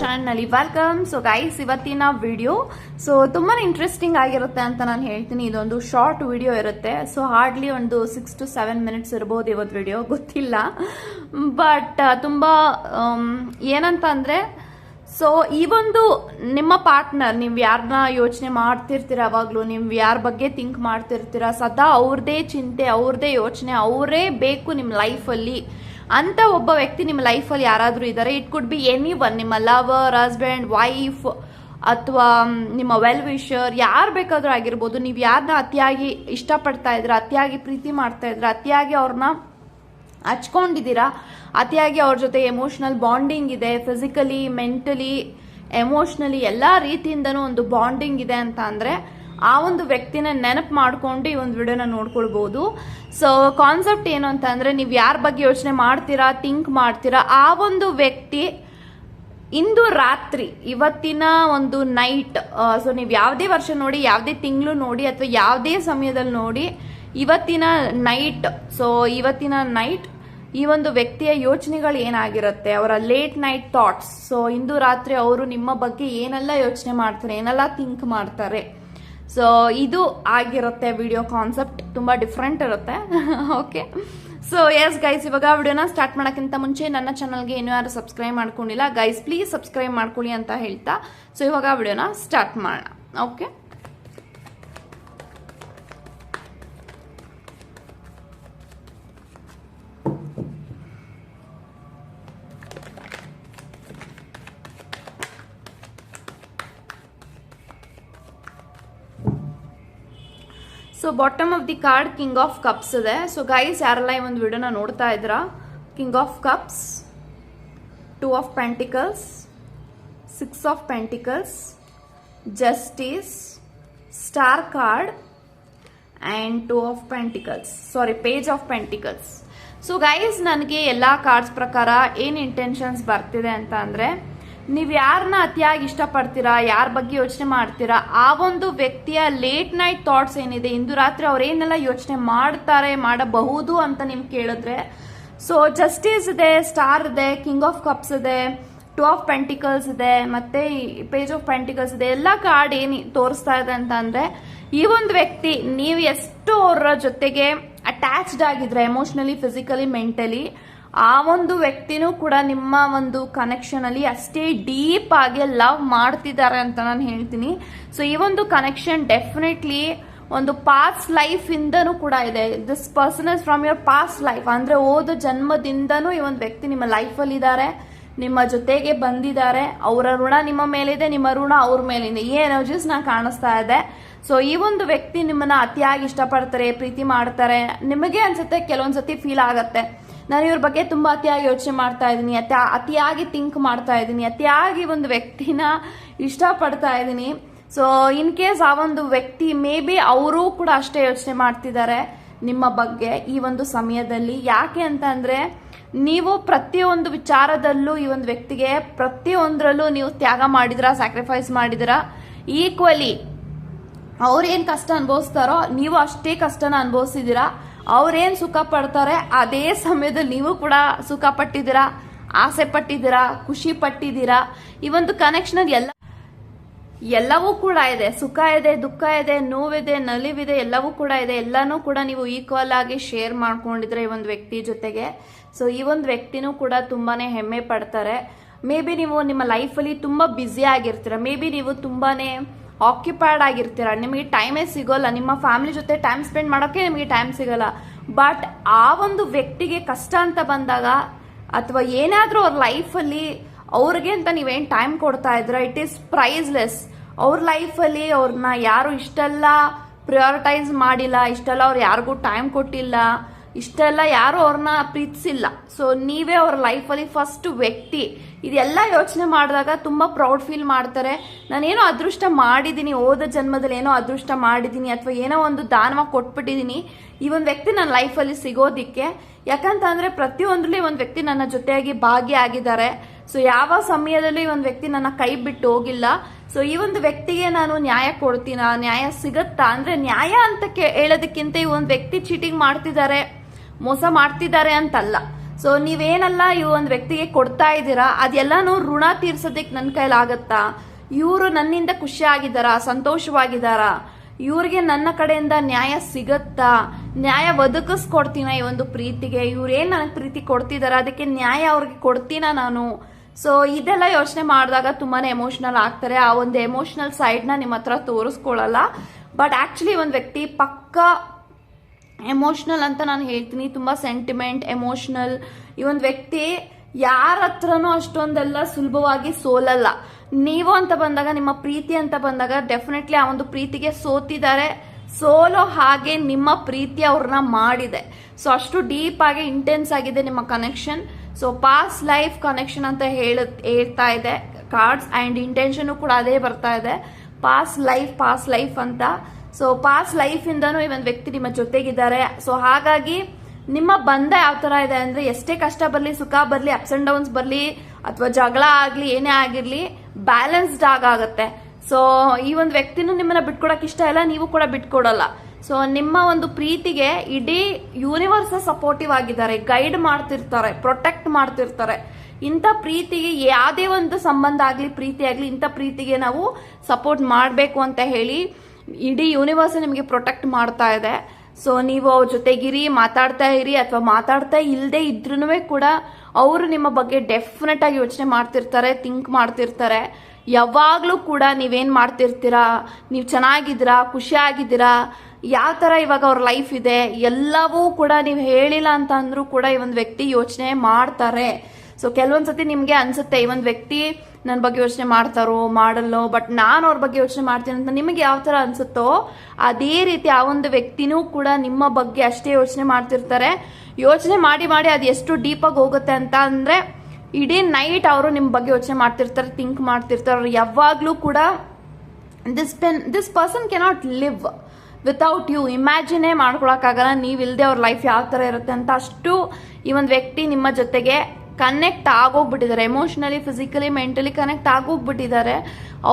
ಚಾನಲ್ನಲ್ಲಿ welcome. So guys ಇವತ್ತಿನ video so ತುಂಬಾ ಇಂಟ್ರೆಸ್ಟಿಂಗ್ ಆಗಿರುತ್ತೆ ಅಂತ ನಾನು ಹೇಳ್ತೀನಿ. ಇದೊಂದು ಶಾರ್ಟ್ ವಿಡಿಯೋ ಇರುತ್ತೆ. ಸೊ ಹಾರ್ಡ್ಲಿ ಒಂದು ಸಿಕ್ಸ್ ಟು ಸೆವೆನ್ ಮಿನಿಟ್ಸ್ ಇರ್ಬೋದು ಇವತ್ತು ವಿಡಿಯೋ ಗೊತ್ತಿಲ್ಲ. ಬಟ್ ತುಂಬ ಆಮ್, ಏನಂತ ಅಂದರೆ ಸೊ ಈ ಒಂದು ನಿಮ್ಮ ಪಾರ್ಟ್ನರ್ ನೀವು ಯಾರನ್ನ ಯೋಚನೆ ಮಾಡ್ತಿರ್ತೀರ ಅವಾಗಲೂ ನೀವು ಯಾರ ಬಗ್ಗೆ ಥಿಂಕ್ ಮಾಡ್ತಿರ್ತೀರ ಸದಾ ಅವ್ರದೇ ಚಿಂತೆ ಅವ್ರದೇ ಯೋಚನೆ ಅವರೇ ಬೇಕು ನಿಮ್ಮ ಲೈಫಲ್ಲಿ ಅಂತ ಒಬ್ಬ ವ್ಯಕ್ತಿ ನಿಮ್ಮ ಲೈಫಲ್ಲಿ ಯಾರಾದರೂ ಇದ್ದಾರೆ it could be any one ನಿಮ್ಮ ಲವರ್ ಹಸ್ಬೆಂಡ್ ವೈಫ್ ಅಥವಾ ನಿಮ್ಮ ವೆಲ್ ವಿಷರ್ ಯಾರು ಬೇಕಾದರೂ ಆಗಿರ್ಬೋದು. ನೀವು ಯಾರನ್ನ ಅತಿಯಾಗಿ ಇಷ್ಟಪಡ್ತಾ ಇದ್ರ ಅತಿಯಾಗಿ ಪ್ರೀತಿ ಮಾಡ್ತಾ ಇದ್ರ ಅತಿಯಾಗಿ ಅವ್ರನ್ನ ಹಚ್ಕೊಂಡಿದ್ದೀರಾ, ಅತಿಯಾಗಿ ಅವ್ರ ಜೊತೆ ಎಮೋಷ್ನಲ್ ಬಾಂಡಿಂಗ್ ಇದೆ ಫಿಸಿಕಲಿ ಮೆಂಟಲಿ ಎಮೋಷ್ನಲಿ ಎಲ್ಲ ರೀತಿಯಿಂದನೂ ಒಂದು ಬಾಂಡಿಂಗ್ ಇದೆ ಅಂತ ಅಂದರೆ ಆ ಒಂದು ವ್ಯಕ್ತಿನ ನೆನಪು ಮಾಡ್ಕೊಂಡು ಈ ಒಂದು ವಿಡಿಯೋನ ನೋಡ್ಕೊಳ್ಬೋದು. ಸೊ ಕಾನ್ಸೆಪ್ಟ್ ಏನು ಅಂತ ನೀವು ಯಾರ ಬಗ್ಗೆ ಯೋಚನೆ ಮಾಡ್ತೀರಾ ಥಿಂಕ್ ಮಾಡ್ತೀರಾ, ಆ ಒಂದು ವ್ಯಕ್ತಿ ಇಂದು ರಾತ್ರಿ, ಇವತ್ತಿನ ಒಂದು ನೈಟ್ ಸೊ ನೀವು ಯಾವುದೇ ವರ್ಷ ನೋಡಿ, ಯಾವುದೇ ತಿಂಗಳು ನೋಡಿ ಅಥವಾ ಯಾವುದೇ ಸಮಯದಲ್ಲಿ ನೋಡಿ, ಇವತ್ತಿನ ನೈಟ್ ಸೊ ಇವತ್ತಿನ ನೈಟ್ ಈ ಒಂದು ವ್ಯಕ್ತಿಯ ಯೋಚನೆಗಳು ಏನಾಗಿರುತ್ತೆ, ಅವರ ಲೇಟ್ ನೈಟ್ ಥಾಟ್ಸ್ ಸೊ ಇಂದು ರಾತ್ರಿ ಅವರು ನಿಮ್ಮ ಬಗ್ಗೆ ಏನೆಲ್ಲ ಯೋಚನೆ ಮಾಡ್ತಾರೆ, ಏನೆಲ್ಲ ಥಿಂಕ್ ಮಾಡ್ತಾರೆ ಸೊ ಇದು ಆಗಿರುತ್ತೆ ವಿಡಿಯೋ ಕಾನ್ಸೆಪ್ಟ್ ತುಂಬ ಡಿಫ್ರೆಂಟ್ ಇರುತ್ತೆ. ಓಕೆ ಸೊ ಎಸ್ ಗೈಸ್ ಇವಾಗ ವಿಡಿಯೋನ ಸ್ಟಾರ್ಟ್ ಮಾಡೋಕ್ಕಿಂತ ಮುಂಚೆ ನನ್ನ ಚಾನಲ್ಗೆ ಇನ್ನೂ ಯಾರು ಸಬ್ಸ್ಕ್ರೈಬ್ ಮಾಡ್ಕೊಂಡಿಲ್ಲ ಗೈಸ್ ಪ್ಲೀಸ್ ಸಬ್ಸ್ಕ್ರೈಬ್ ಮಾಡ್ಕೊಳ್ಳಿ ಅಂತ ಹೇಳ್ತಾ. ಸೊ ಇವಾಗ ವಿಡಿಯೋನ ಸ್ಟಾರ್ಟ್ ಮಾಡೋಣ. Okay so bottom of the card king of cups ಇದೆ. ಸೊ ಗೈಸ್ ಯಾರೆಲ್ಲ ಈ ಒಂದು ವಿಡಿಯೋನ ನೋಡ್ತಾ ಇದ್ದೀರಾ? King of cups two of pentacles six of pentacles justice star card and two of pentacles sorry page of pentacles so guys ನನಗೆ ಎಲ್ಲ cards ಪ್ರಕಾರ ಏನು ಇಂಟೆನ್ಷನ್ಸ್ ಬರ್ತಿದೆ ಅಂತ ಅಂದರೆ ನೀವು ಯಾರನ್ನ ಅತಿಯಾಗಿ ಇಷ್ಟಪಡ್ತೀರಾ, ಯಾರ ಬಗ್ಗೆ ಯೋಚನೆ ಮಾಡ್ತೀರಾ, ಆ ಒಂದು ವ್ಯಕ್ತಿಯ ಲೇಟ್ ನೈಟ್ ಥಾಟ್ಸ್ ಏನಿದೆ, ಇಂದು ರಾತ್ರಿ ಅವರೇನೆಲ್ಲ ಯೋಚನೆ ಮಾಡ್ತಾರೆ, ಮಾಡಬಹುದು ಅಂತ ನಿಮ್ಗೆ ಕೇಳಿದ್ರೆ ಸೊ ಜಸ್ಟಿಸ್ ಇದೆ ಸ್ಟಾರ್ ಇದೆ ಕಿಂಗ್ ಆಫ್ ಕಪ್ಸ್ ಇದೆ ಟೂ ಆಫ್ ಪೆಂಟಿಕಲ್ಸ್ ಇದೆ, ಮತ್ತೆ ಪೇಜ್ ಆಫ್ ಪೆಂಟಿಕಲ್ಸ್ ಇದೆ, ಎಲ್ಲ ಕಾರ್ಡ್ ಏನು ತೋರಿಸ್ತಾ ಇದೆ ಅಂತ ಅಂದ್ರೆ, ಈ ಒಂದು ವ್ಯಕ್ತಿ ನೀವು ಎಷ್ಟು ಅವರ ಜೊತೆಗೆ ಅಟ್ಯಾಚ್ಡ್ ಆಗಿದ್ರೆ ಎಮೋಷನಲಿ ಫಿಸಿಕಲಿ ಮೆಂಟಲಿ ಆ ಒಂದು ವ್ಯಕ್ತಿನೂ ಕೂಡ ನಿಮ್ಮ ಒಂದು ಕನೆಕ್ಷನ್ ಅಲ್ಲಿ ಅಷ್ಟೇ ಡೀಪ್ ಆಗಿ ಲವ್ ಮಾಡ್ತಿದ್ದಾರೆ ಅಂತ ನಾನು ಹೇಳ್ತೀನಿ. ಸೊ ಈ ಒಂದು ಕನೆಕ್ಷನ್ ಡೆಫಿನೆಟ್ಲಿ ಒಂದು ಪಾಸ್ಟ್ ಲೈಫ್ ಇಂದನೂ ಕೂಡ ಇದೆ. This person is from your past life ಅಂದ್ರೆ ಓದ ಜನ್ಮದಿಂದನೂ ಈ ಒಂದು ವ್ಯಕ್ತಿ ನಿಮ್ಮ ಲೈಫಲ್ಲಿ ಇದ್ದಾರೆ. ನಿಮ್ಮ ಜೊತೆಗೆ ಬಂದಿದ್ದಾರೆ. ಅವರ ಋಣ ನಿಮ್ಮ ಮೇಲಿದೆ, ನಿಮ್ಮ ಋಣ ಅವ್ರ ಮೇಲಿದೆ. ಈ ಎನರ್ಜೀಸ್ ನಾ ಕಾಣಿಸ್ತಾ ಇದೆ. ಸೊ ಈ ಒಂದು ವ್ಯಕ್ತಿ ನಿಮ್ಮನ್ನ ಅತಿಯಾಗಿ ಇಷ್ಟಪಡ್ತಾರೆ, ಪ್ರೀತಿ ಮಾಡ್ತಾರೆ. ನಿಮಗೆ ಅನ್ಸುತ್ತೆ, ಕೆಲವೊಂದ್ಸತಿ ಫೀಲ್ ಆಗತ್ತೆ. ನಾನು ಇವ್ರ ಬಗ್ಗೆ ತುಂಬಾ ಅತಿಯಾಗಿ ಯೋಚನೆ ಮಾಡ್ತಾ ಇದ್ದೀನಿ ಅತಿ ಅತಿಯಾಗಿ ಥಿಂಕ್ ಮಾಡ್ತಾ ಇದ್ದೀನಿ, ಅತಿಯಾಗಿ ಒಂದು ವ್ಯಕ್ತಿನ ಇಷ್ಟಪಡ್ತಾ ಇದ್ದೀನಿ. ಸೊ ಇನ್ ಕೇಸ್ ಆ ಒಂದು ವ್ಯಕ್ತಿ ಮೇ ಬಿ ಅವರು ಕೂಡ ಅಷ್ಟೇ ಯೋಚನೆ ಮಾಡ್ತಿದ್ದಾರೆ ನಿಮ್ಮ ಬಗ್ಗೆ ಈ ಒಂದು ಸಮಯದಲ್ಲಿ. ಯಾಕೆ ಅಂತ ಅಂದರೆ, ನೀವು ಪ್ರತಿಯೊಂದು ವಿಚಾರದಲ್ಲೂ ಈ ಒಂದು ವ್ಯಕ್ತಿಗೆ ಪ್ರತಿಯೊಂದರಲ್ಲೂ ನೀವು ತ್ಯಾಗ ಮಾಡಿದ್ರ ಸ್ಯಾಕ್ರಿಫೈಸ್ ಮಾಡಿದ್ರ ಈಕ್ವಲಿ ಅವ್ರೇನ್ ಕಷ್ಟ ಅನುಭವಿಸ್ತಾರೋ, ನೀವು ಅಷ್ಟೇ ಕಷ್ಟನ ಅನುಭವಿಸಿದೀರಾ ಅವ್ರೇನ್ ಸುಖ ಪಡ್ತಾರೆ, ಅದೇ ಸಮಯದಲ್ಲಿ ನೀವು ಕೂಡ ಸುಖ ಪಟ್ಟಿದ್ದೀರಾ, ಆಸೆ ಪಟ್ಟಿದ್ದೀರಾ, ಖುಷಿ ಪಟ್ಟಿದ್ದೀರಾ? ಈ ಒಂದು ಕನೆಕ್ಷನ್ ಎಲ್ಲ ಎಲ್ಲವೂ ಕೂಡ ಇದೆ. ಸುಖ ಇದೆ, ದುಃಖ ಇದೆ, ನೋವಿದೆ, ನಲಿವಿದೆ, ಎಲ್ಲವೂ ಕೂಡ ಇದೆ. ಎಲ್ಲನೂ ಕೂಡ ನೀವು ಈಕ್ವಲ್ ಆಗಿ ಶೇರ್ ಮಾಡ್ಕೊಂಡಿದ್ರೆ ಈ ಒಂದು ವ್ಯಕ್ತಿ ಜೊತೆಗೆ. ಸೊ ಈ ಒಂದು ವ್ಯಕ್ತಿನೂ ಕೂಡ ತುಂಬಾನೇ ಹೆಮ್ಮೆ ಪಡ್ತಾರೆ. ಮೇ ಬಿ ನೀವು ನಿಮ್ಮ ಲೈಫಲ್ಲಿ ತುಂಬ ಬ್ಯುಸಿ ಆಗಿರ್ತೀರ. ಮೇ ಬಿ ನೀವು ತುಂಬಾನೇ ಆಕ್ಯುಪೈಡ್ ಆಗಿರ್ತೀರ, ನಿಮಗೆ ಟೈಮೇ ಸಿಗೋಲ್ಲ, ನಿಮ್ಮ ಫ್ಯಾಮಿಲಿ ಜೊತೆ ಟೈಮ್ ಸ್ಪೆಂಡ್ ಮಾಡೋಕ್ಕೆ ನಿಮಗೆ ಟೈಮ್ ಸಿಗೋಲ್ಲ. ಬಟ್ ಆ ಒಂದು ವ್ಯಕ್ತಿಗೆ ಕಷ್ಟ ಅಂತ ಬಂದಾಗ, ಅಥವಾ ಏನಾದರೂ ಅವ್ರ ಲೈಫಲ್ಲಿ ಅವ್ರಿಗೆ ಅಂತ ನೀವೇನು ಟೈಮ್ ಕೊಡ್ತಾ ಇದ್ರ ಇಟ್ ಈಸ್ ಪ್ರೈಸ್ಲೆಸ್ ಅವ್ರ ಲೈಫಲ್ಲಿ ಅವ್ರನ್ನ ಯಾರು ಇಷ್ಟೆಲ್ಲ ಪ್ರಿಯಾರಿಟೈಸ್ ಮಾಡಿಲ್ಲ, ಇಷ್ಟೆಲ್ಲ ಅವ್ರು ಯಾರಿಗೂ ಟೈಮ್ ಕೊಟ್ಟಿಲ್ಲ, ಇಷ್ಟೆಲ್ಲ ಯಾರು ಅವ್ರನ್ನ ಪ್ರೀತಿಸಿಲ್ಲ. ಸೊ ನೀವೇ ಅವ್ರ ಲೈಫಲ್ಲಿ ಫಸ್ಟ್ ವ್ಯಕ್ತಿ. ಇದೆಲ್ಲ ಯೋಚನೆ ಮಾಡಿದಾಗ ತುಂಬ ಪ್ರೌಡ್ ಫೀಲ್ ಮಾಡ್ತಾರೆ. ನಾನೇನೋ ಅದೃಷ್ಟ ಮಾಡಿದ್ದೀನಿ ಹೋದ ಜನ್ಮದಲ್ಲಿ ಏನೋ ಅದೃಷ್ಟ ಮಾಡಿದ್ದೀನಿ ಅಥವಾ ಏನೋ ಒಂದು ದಾನವಾಗಿ ಕೊಟ್ಬಿಟ್ಟಿದ್ದೀನಿ ಈ ಒಂದು ವ್ಯಕ್ತಿ ನನ್ನ ಲೈಫಲ್ಲಿ ಸಿಗೋದಿಕ್ಕೆ. ಯಾಕಂತಂದರೆ ಪ್ರತಿಯೊಂದರಲ್ಲಿ ಒಂದು ವ್ಯಕ್ತಿ ನನ್ನ ಜೊತೆಯಾಗಿ ಭಾಗಿಯಾಗಿದ್ದಾರೆ ಸೊ ಯಾವ ಸಮಯದಲ್ಲೂ ಈ ಒಂದು ವ್ಯಕ್ತಿ ನನ್ನ ಕೈ ಬಿಟ್ಟು ಹೋಗಿಲ್ಲ. ಸೊ ಈ ಒಂದು ವ್ಯಕ್ತಿಗೆ ನಾನು ನ್ಯಾಯ ಕೊಡ್ತೀನ? ನ್ಯಾಯ ಸಿಗತ್ತಾ? ಅಂದರೆ ನ್ಯಾಯ ಅಂತ ಹೇಳೋದಕ್ಕಿಂತ ಈ ಒಂದು ವ್ಯಕ್ತಿ ಚೀಟಿಂಗ್ ಮಾಡ್ತಿದ್ದಾರೆ, ಮೋಸ ಮಾಡ್ತಿದ್ದಾರೆ ಅಂತಲ್ಲ. ಸೊ ನೀವೇನೆಲ್ಲ ಈ ಒಂದು ವ್ಯಕ್ತಿಗೆ ಕೊಡ್ತಾ ಇದ್ದೀರಾ? ಅದೆಲ್ಲಾನು ಋಣ ತೀರ್ಸೋದಕ್ಕೆ ನನ್ನ ಕೈಲಾಗತ್ತಾ ಇವರು ನನ್ನಿಂದ ಖುಷಿಯಾಗಿದ್ದಾರಾ ಸಂತೋಷವಾಗಿದ್ದಾರಾ? ಇವ್ರಿಗೆ ನನ್ನ ಕಡೆಯಿಂದ ನ್ಯಾಯ ಸಿಗತ್ತಾ? ನ್ಯಾಯ ಒದಗಿಸ್ಕೊಡ್ತೀನ ಈ ಒಂದು ಪ್ರೀತಿಗೆ? ಇವ್ರೇನ್ ನನಗೆ ಪ್ರೀತಿ ಕೊಡ್ತಿದಾರ? ಅದಕ್ಕೆ ನ್ಯಾಯ ಅವ್ರಿಗೆ ಕೊಡ್ತೀನ ನಾನು? ಸೊ ಇದೆಲ್ಲ ಯೋಚನೆ ಮಾಡಿದಾಗ ತುಂಬಾನೇ ಎಮೋಷನಲ್ ಆಗ್ತಾರೆ. ಆ ಒಂದು ಎಮೋಷನಲ್ ಸೈಡ್ನ ನಿಮ್ಮ ಹತ್ರ ತೋರಿಸ್ಕೊಳ್ಳಲ್ಲ. ಬಟ್ ಆಕ್ಚುಲಿ ಒಂದು ವ್ಯಕ್ತಿ ಪಕ್ಕ ಎಮೋಷ್ನಲ್ ಅಂತ ನಾನು ಹೇಳ್ತೀನಿ. ತುಂಬ ಸೆಂಟಿಮೆಂಟ್ ಎಮೋಷ್ನಲ್ ಈ ಒಂದು ವ್ಯಕ್ತಿ ಯಾರ ಹತ್ರನೂ ಅಷ್ಟೊಂದೆಲ್ಲ ಸುಲಭವಾಗಿ ಸೋಲಲ್ಲ. ನೀವು ಅಂತ ಬಂದಾಗ, ನಿಮ್ಮ ಪ್ರೀತಿ ಅಂತ ಬಂದಾಗ ಡೆಫಿನೆಟ್ಲಿ ಆ ಒಂದು ಪ್ರೀತಿಗೆ ಸೋತಿದ್ದಾರೆ. ಸೋಲೋ ಹಾಗೆ ನಿಮ್ಮ ಪ್ರೀತಿ ಅವ್ರನ್ನ ಮಾಡಿದೆ. ಸೊ ಅಷ್ಟು ಡೀಪ್ ಆಗಿ ಇಂಟೆನ್ಸ್ ಆಗಿದೆ ನಿಮ್ಮ connection so past life connection ಅಂತ ಹೇಳ ಹೇಳ್ತಾ ಇದೆ. ಕಾರ್ಡ್ಸ್ ಅಂಡ್ ಇಂಟೆನ್ಷನ್ ಕೂಡ ಅದೇ ಬರ್ತಾ ಇದೆ. ಪಾಸ್ ಲೈಫ್ ಪಾಸ್ ಲೈಫ್ ಅಂತ. ಸೊ ಪಾಸ್ ಲೈಫ್ ಇಂದನೂ ಈ ಒಂದು ವ್ಯಕ್ತಿ ನಿಮ್ಮ ಜೊತೆಗಿದ್ದಾರೆ. ಸೊ ಹಾಗಾಗಿ ನಿಮ್ಮ ಬಂಧ ಯಾವ ತರ ಇದೆ ಅಂದ್ರೆ ಎಷ್ಟೇ ಕಷ್ಟ ಬರಲಿ, ಸುಖ ಬರಲಿ ಅಪ್ಸ್ ಅಂಡ್ ಡೌನ್ಸ್ ಬರಲಿ, ಅಥವಾ ಜಗಳ ಆಗ್ಲಿ, ಏನೇ ಆಗಿರ್ಲಿ ಬ್ಯಾಲೆನ್ಸ್ಡ್ ಆಗಾಗತ್ತೆ ಸೊ ಈ ಒಂದು ವ್ಯಕ್ತಿನೂ ನಿಮ್ಮನ್ನ ಬಿಟ್ಕೊಡಕ್ ಇಷ್ಟ ಇಲ್ಲ, ನೀವು ಕೂಡ ಬಿಟ್ಕೊಡಲ್ಲ. ಸೊ ನಿಮ್ಮ ಒಂದು ಪ್ರೀತಿಗೆ ಇಡೀ ಯೂನಿವರ್ಸ್ ಸಪೋರ್ಟಿವ್ ಆಗಿದ್ದಾರೆ. ಗೈಡ್ ಮಾಡ್ತಿರ್ತಾರೆ ಪ್ರೊಟೆಕ್ಟ್ ಮಾಡ್ತಿರ್ತಾರೆ. ಇಂಥ ಪ್ರೀತಿಗೆ ಯಾವುದೇ ಒಂದು ಸಂಬಂಧ ಆಗಲಿ, ಪ್ರೀತಿ ಆಗಲಿ, ಇಂಥ ಪ್ರೀತಿಗೆ ನಾವು ಸಪೋರ್ಟ್ ಮಾಡಬೇಕು ಅಂತ ಹೇಳಿ ಇಡೀ ಯೂನಿವರ್ಸ್ ನಿಮಗೆ ಪ್ರೊಟೆಕ್ಟ್ ಮಾಡ್ತಾ ಇದೆ. ಸೊ ನೀವು ಅವ್ರ ಜೊತೆಗಿರಿ, ಮಾತಾಡ್ತಾ ಇರಿ ಅಥವಾ ಮಾತಾಡ್ತಾ ಇಲ್ಲದೆ ಇದ್ರೂ ಕೂಡ ಅವರು ನಿಮ್ಮ ಬಗ್ಗೆ ಡೆಫಿನೆಟ್ ಆಗಿ ಯೋಚನೆ ಮಾಡ್ತಿರ್ತಾರೆ ಥಿಂಕ್ ಮಾಡ್ತಿರ್ತಾರೆ. ಯಾವಾಗಲೂ ಕೂಡ ನೀವೇನು ಮಾಡ್ತಿರ್ತೀರಾ? ನೀವು ಚೆನ್ನಾಗಿದ್ದೀರಾ? ಖುಷಿಯಾಗಿದ್ದೀರಾ? ಯಾವ ಥರ ಇವಾಗ ಅವ್ರ ಲೈಫ್ ಇದೆ? ಎಲ್ಲವೂ ಕೂಡ ನೀವು ಹೇಳಿಲ್ಲ ಅಂತ ಅಂದರೂ ಕೂಡ ಈ ಒಂದು ವ್ಯಕ್ತಿ ಯೋಚನೆ ಮಾಡ್ತಾರೆ. ಸೊ ಕೆಲವೊಂದ್ಸತಿ ನಿಮಗೆ ಅನ್ಸುತ್ತೆ ಈ ಒಂದು ವ್ಯಕ್ತಿ ನನ್ನ ಬಗ್ಗೆ ಯೋಚನೆ ಮಾಡ್ತಾರೋ, ಮಾಡಲ್ಲೋ, ಬಟ್ ನಾನು ಅವ್ರ ಬಗ್ಗೆ ಯೋಚನೆ ಮಾಡ್ತೀನಿ ಅಂತ ನಿಮಗೆ ಯಾವ ಥರ ಅನ್ಸುತ್ತೋ, ಅದೇ ರೀತಿ ಆ ಒಂದು ವ್ಯಕ್ತಿನೂ ಕೂಡ ನಿಮ್ಮ ಬಗ್ಗೆ ಅಷ್ಟೇ ಯೋಚನೆ ಮಾಡ್ತಿರ್ತಾರೆ. ಯೋಚನೆ ಮಾಡಿ ಮಾಡಿ ಅದು ಎಷ್ಟು ಡೀಪಾಗಿ ಹೋಗುತ್ತೆ ಅಂತ ಅಂದರೆ, ಇಡೀ ನೈಟ್ ಅವರು ನಿಮ್ಮ ಬಗ್ಗೆ ಯೋಚನೆ ಮಾಡ್ತಿರ್ತಾರೆ ಥಿಂಕ್ ಮಾಡ್ತಿರ್ತಾರೆ. ಅವ್ರು ಯಾವಾಗಲೂ ಕೂಡ this pen this person cannot live without you imagine ಮಾಡ್ಕೊಳಕ್ಕಾಗಲ್ಲ ನೀವು ಇಲ್ಲದೆ ಅವ್ರ ಲೈಫ್ ಯಾವ ಥರ ಇರುತ್ತೆ ಅಂತ ಅಷ್ಟು ಈ ಒಂದು ವ್ಯಕ್ತಿ ನಿಮ್ಮ ಜೊತೆಗೆ ಕನೆಕ್ಟ್ ಆಗೋಗ್ಬಿಟ್ಟಿದ್ದಾರೆ. ಎಮೋಷ್ನಲಿ ಫಿಸಿಕಲಿ ಮೆಂಟಲಿ ಕನೆಕ್ಟ್ ಆಗೋಗ್ಬಿಟ್ಟಿದ್ದಾರೆ.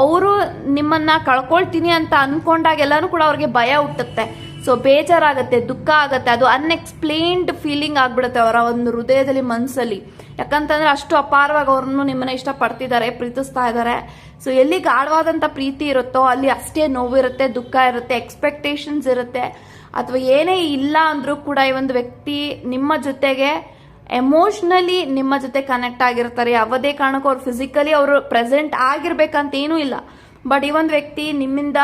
ಅವರು ನಿಮ್ಮನ್ನ ಕಳ್ಕೊಳ್ತೀನಿ ಅಂತ ಅನ್ಕೊಂಡಾಗೆಲ್ಲನೂ ಕೂಡ ಅವ್ರಿಗೆ ಭಯ ಹುಟ್ಟುತ್ತೆ. ಸೊ ಬೇಜಾರಾಗುತ್ತೆ, ದುಃಖ ಆಗುತ್ತೆ. ಅದು ಅನ್ಎಕ್ಸ್ಪ್ಲೇನ್ಡ್ ಫೀಲಿಂಗ್ ಆಗ್ಬಿಡುತ್ತೆ ಅವರ ಒಂದು ಹೃದಯದಲ್ಲಿ ಮನಸ್ಸಲ್ಲಿ ಯಾಕಂತಂದ್ರೆ ಅಷ್ಟು ಅಪಾರವಾಗಿ ಅವ್ರನ್ನು ನಿಮ್ಮನ್ನ ಇಷ್ಟಪಡ್ತಿದ್ದಾರೆ, ಪ್ರೀತಿಸ್ತಾ ಇದ್ದಾರೆ. ಸೊ ಎಲ್ಲಿ ಗಾಢವಾದಂಥ ಪ್ರೀತಿ ಇರುತ್ತೋ ಅಲ್ಲಿ ಅಷ್ಟೇ ನೋವಿರುತ್ತೆ, ದುಃಖ ಇರುತ್ತೆ ಎಕ್ಸ್ಪೆಕ್ಟೇಷನ್ಸ್ ಇರುತ್ತೆ. ಅಥವಾ ಏನೇ ಇಲ್ಲ ಅಂದ್ರೂ ಕೂಡ ಈ ಒಂದು ವ್ಯಕ್ತಿ ನಿಮ್ಮ ಜೊತೆಗೆ ಎಮೋಷ್ನಲಿ ನಿಮ್ಮ ಜೊತೆ ಕನೆಕ್ಟ್ ಆಗಿರ್ತಾರೆ. ಯಾವುದೇ ಕಾರಣಕ್ಕೂ ಅವ್ರು ಫಿಸಿಕಲಿ ಅವರು ಪ್ರೆಸೆಂಟ್ ಆಗಿರ್ಬೇಕಂತ ಏನೂ ಇಲ್ಲ. ಬಟ್ ಈ ಒಂದು ವ್ಯಕ್ತಿ ನಿಮ್ಮಿಂದ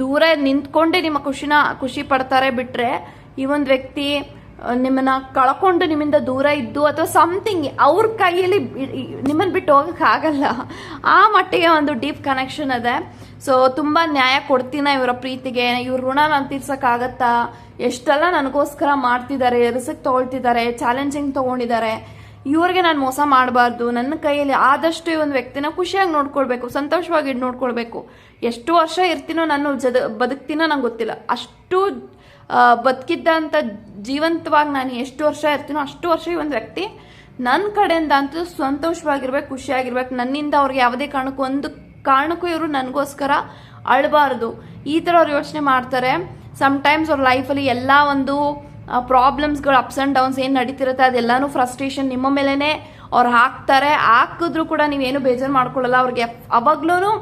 ದೂರ ನಿಂತ್ಕೊಂಡೇ ನಿಮ್ಮ ಖುಷಿನ, ಖುಷಿ ಪಡ್ತಾರೆ ಬಿಟ್ರೆ, ಈ ಒಂದು ವ್ಯಕ್ತಿ ನಿಮ್ಮನ್ನ ಕಳ್ಕೊಂಡು ನಿಮ್ಮಿಂದ ದೂರ ಇದ್ದು ಅಥವಾ ಸಮಥಿಂಗ್ ಅವ್ರ ಕೈಯಲ್ಲಿ ನಿಮ್ಮನ್ನ ಬಿಟ್ಟು ಹೋಗೋಕ್ಕಾಗಲ್ಲ ಆ ಮಟ್ಟಿಗೆ ಒಂದು ಡೀಪ್ ಕನೆಕ್ಷನ್ ಇದೆ ಸೊ ತುಂಬಾ ನ್ಯಾಯ ಕೊಡ್ತೀನ ಇವರ ಪ್ರೀತಿಗೆ. ಇವ್ರ ಋಣ ನಾನು ತೀರ್ಸಕ್ಕಾಗತ್ತಾ ಎಷ್ಟೆಲ್ಲ ನನಗೋಸ್ಕರ ಮಾಡ್ತಿದ್ದಾರೆ ರಿಸ್ಕ್ ತಗೊಳ್ತಿದ್ದಾರೆ ಚಾಲೆಂಜಿಂಗ್ ತಗೊಂಡಿದ್ದಾರೆ ಇವ್ರಿಗೆ ನಾನು ಮೋಸ ಮಾಡಬಾರ್ದು. ನನ್ನ ಕೈಯಲ್ಲಿ ಆದಷ್ಟು ಈ ಒಂದು ವ್ಯಕ್ತಿನ ಖುಷಿಯಾಗಿ ನೋಡ್ಕೊಳ್ಬೇಕು, ಸಂತೋಷವಾಗಿ ನೋಡ್ಕೊಳ್ಬೇಕು. ಎಷ್ಟು ವರ್ಷ ಇರ್ತೀನೋ ನಾನು ಜದ, ಬದುಕ್ತೀನೋ ನಂಗೆ ಗೊತ್ತಿಲ್ಲ. ಅಷ್ಟು ಬದುಕಿದ್ದಂಥ ಜೀವಂತವಾಗಿ ನಾನು ಎಷ್ಟು ವರ್ಷ ಇರ್ತೀನೋ ಅಷ್ಟು ವರ್ಷ ಈ ಒಂದು ವ್ಯಕ್ತಿ ನನ್ನ ಕಡೆಯಿಂದ ಅಂತೂ ಸಂತೋಷವಾಗಿರ್ಬೇಕು, ಖುಷಿಯಾಗಿರ್ಬೇಕು. ನನ್ನಿಂದ ಅವ್ರಿಗೆ ಯಾವುದೇ ಕಾರಣಕ್ಕೂ ಒಂದು ಕಾರಣಕ್ಕೂ ಇವರು ನನಗೋಸ್ಕರ ಅಳಬಾರ್ದು. ಈ ಥರ ಅವ್ರು ಯೋಚನೆ ಮಾಡ್ತಾರೆ. ಸಮ್ಟೈಮ್ಸ್ ಅವ್ರ ಲೈಫಲ್ಲಿ ಎಲ್ಲ ಒಂದು ಪ್ರಾಬ್ಲಮ್ಸ್ಗಳು ಅಪ್ಸ್ ಆ್ಯಂಡ್ ಡೌನ್ಸ್ ಏನು ನಡೀತಿರುತ್ತೆ ಅದೆಲ್ಲಾನು ಫ್ರಸ್ಟ್ರೇಷನ್ ನಿಮ್ಮ ಮೇಲೇ ಅವ್ರು ಹಾಕ್ತಾರೆ. ಹಾಕಿದ್ರು ಕೂಡ ನೀವೇನು ಬೇಜಾರು ಮಾಡ್ಕೊಳ್ಳಲ್ಲ. ಅವ್ರಿಗೆ ಅವಾಗ್ಲೂ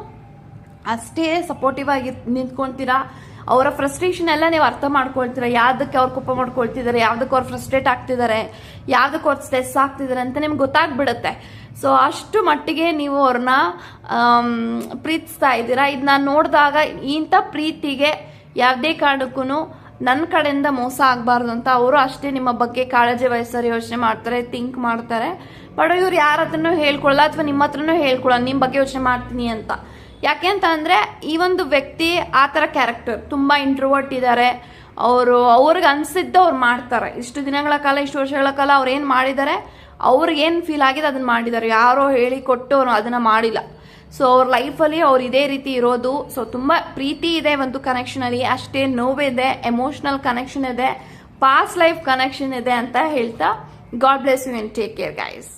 ಅಷ್ಟೇ ಸಪೋರ್ಟಿವ್ ಆಗಿ ನಿಂತ್ಕೊಂತೀರಾ? ಅವರ ಫ್ರಸ್ಟ್ರೇಷನ್ ಎಲ್ಲ ನೀವು ಅರ್ಥ ಮಾಡ್ಕೊಳ್ತೀರಾ? ಯಾವ್ದಕ್ಕೆ ಅವ್ರು ಕೋಪ ಮಾಡ್ಕೊಳ್ತಿದ್ದಾರೆ? ಯಾವ್ದಕ್ಕೆ ಅವ್ರು ಫ್ರಸ್ಟ್ರೇಟ್ ಆಗ್ತಿದ್ದಾರೆ? ಯಾವ್ದಕ್ಕೆ ಅವ್ರು ಸ್ಟ್ರೆಸ್ ಆಗ್ತಿದ್ದಾರೆ ಅಂತ ನಿಮ್ಗೆ ಗೊತ್ತಾಗ್ಬಿಡುತ್ತೆ. ಸೊ ಅಷ್ಟು ಮಟ್ಟಿಗೆ ನೀವು ಅವ್ರನ್ನ ಪ್ರೀತಿಸ್ತಾ ಇದ್ದೀರಾ? ಇದನ್ನ ನೋಡಿದಾಗ ಇಂಥ ಪ್ರೀತಿಗೆ ಯಾವುದೇ ಕಾರಣಕ್ಕೂ ನನ್ನ ಕಡೆಯಿಂದ ಮೋಸ ಆಗಬಾರ್ದು ಅಂತ ಅವರು ಅಷ್ಟೇ ನಿಮ್ಮ ಬಗ್ಗೆ ಕಾಳಜಿ ವಹಿಸ್ತಾರೆ ಯೋಚನೆ ಮಾಡ್ತಾರೆ ಥಿಂಕ್ ಮಾಡ್ತಾರೆ. ಬಟ್ ಇವ್ರು ಯಾರ ಹತ್ರನೂ ಹೇಳ್ಕೊಳ್ಳಲ್ಲ ಅಥವಾ ನಿಮ್ಮ ಹತ್ರನೂ ಹೇಳ್ಕೊಳ್ಳಲ್ಲ ನಿಮ್ಮ ಬಗ್ಗೆ ಯೋಚನೆ ಮಾಡ್ತೀನಿ ಅಂತ. ಯಾಕೆ ಅಂತ ಅಂದರೆ ಈ ಒಂದು ವ್ಯಕ್ತಿ ಆ ಥರ ಕ್ಯಾರೆಕ್ಟರ್ ತುಂಬ ಇಂಟ್ರೋವರ್ಟ್ ಇದ್ದಾರೆ ಅವರು ಅವ್ರಿಗೆ ಅನಿಸಿದ್ದು ಅವ್ರು ಮಾಡ್ತಾರೆ. ಇಷ್ಟು ದಿನಗಳ ಕಾಲ, ಇಷ್ಟು ವರ್ಷಗಳ ಕಾಲ ಅವ್ರು ಏನು ಮಾಡಿದ್ದಾರೆ ಅವ್ರಿಗೆ ಏನು ಫೀಲ್ ಆಗಿದೆ ಅದನ್ನು ಮಾಡಿದ್ದಾರೆ ಯಾರೋ ಹೇಳಿಕೊಟ್ಟು ಅವರು ಅದನ್ನು ಮಾಡಿಲ್ಲ. ಸೊ ಅವ್ರ ಲೈಫಲ್ಲಿ ಅವ್ರು ಇದೇ ರೀತಿ ಇರೋದು. ಸೊ ತುಂಬ ಪ್ರೀತಿ ಇದೆ ಒಂದು ಕನೆಕ್ಷನಲ್ಲಿ ಅಷ್ಟೇ ನೋವಿದೆ ಎಮೋಷ್ನಲ್ ಕನೆಕ್ಷನ್ ಇದೆ ಪಾಸ್ಟ್ ಲೈಫ್ ಕನೆಕ್ಷನ್ ಇದೆ ಅಂತ ಹೇಳ್ತಾ God bless you and take care guys